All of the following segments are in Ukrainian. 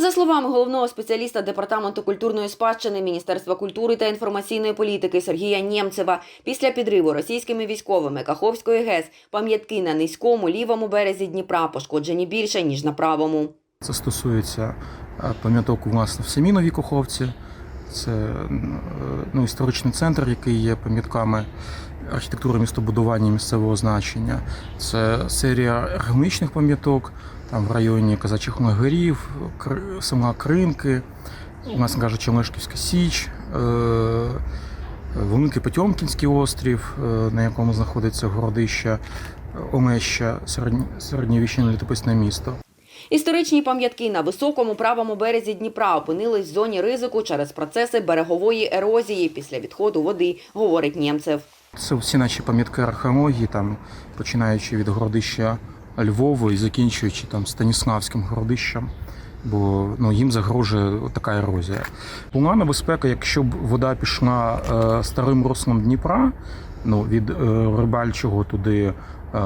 За словами головного спеціаліста департаменту культурної спадщини Міністерства культури та інформаційної політики Сергія Нємцева, після підриву російськими військовими Каховської ГЕС пам'ятки на низькому лівому березі Дніпра пошкоджені більше ніж на правому. Це стосується е, пам'яток власне в самій Новій Коховці. Це е, ну, історичний центр, який є пам'ятками архітектури містобудування місцевого значення. Це серія археологічних пам'яток там в районі Казачих Лагерів, Кр- села Кринки, власне кажучи, Лешківська Січ, е, Великий Потьомкінський острів, е, на якому знаходиться городище Омеща, середнь- середньовічне літописне місто. Історичні пам'ятки на високому правому березі Дніпра опинились в зоні ризику через процеси берегової ерозії після відходу води, говорить Нємцев. Це всі наші пам'ятки археології, там, починаючи від городища Львова і закінчуючи там Станіславським городищем, бо ну, їм загрожує така ерозія. Була небезпека, якщо б вода пішла е, старим руслом Дніпра, ну, від е, Рибальчого туди е,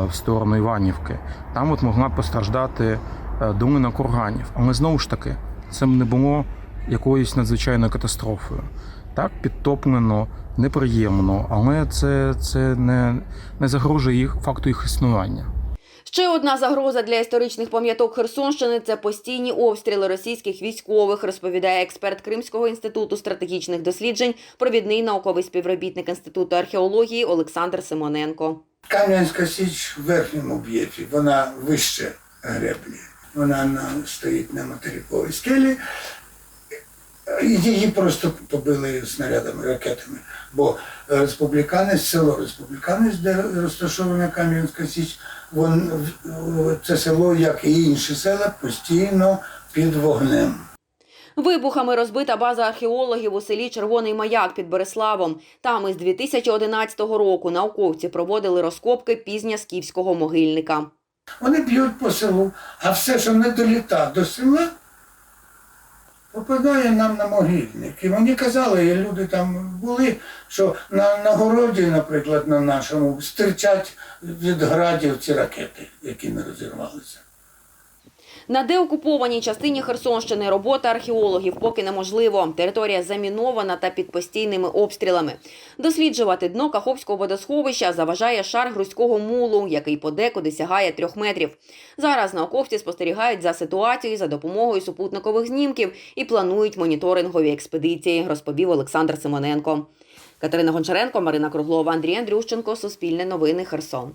в сторону Іванівки, там от могла б постраждати е, долина курганів. Але знову ж таки, це б не було якоюсь надзвичайною катастрофою. Так, підтоплено, неприємно, але це, це не, не загрожує їх факту їх існування. Ще одна загроза для історичних пам'яток Херсонщини це постійні обстріли російських військових, розповідає експерт Кримського інституту стратегічних досліджень, провідний науковий співробітник інституту археології Олександр Симоненко. Кам'янська Січ в верхньому об'єкті, вона вище греблі. Вона на, стоїть на материковій скелі. Її просто побили снарядами, ракетами. Бо республіканець, село Республіканець, де розташована Кам'янська Січ, вон, це село, як і інші села, постійно під вогнем. Вибухами розбита база археологів у селі Червоний Маяк під Береславом. Там із 2011 року науковці проводили розкопки пізньоскіфського могильника. Вони б'ють по селу, а все, що не доліта до села, попадає нам на могильник. І мені казали, і люди там були, що на, на городі, наприклад, на нашому, стирчать від градів ці ракети, які не розірвалися. На деокупованій частині Херсонщини робота археологів поки неможливо. Територія замінована та під постійними обстрілами. Досліджувати дно Каховського водосховища заважає шар грузького мулу, який подекуди сягає трьох метрів. Зараз науковці спостерігають за ситуацією за допомогою супутникових знімків і планують моніторингові експедиції, розповів Олександр Симоненко. Катерина Гончаренко, Марина Круглова, Андрій Андрющенко, Суспільне новини, Херсон.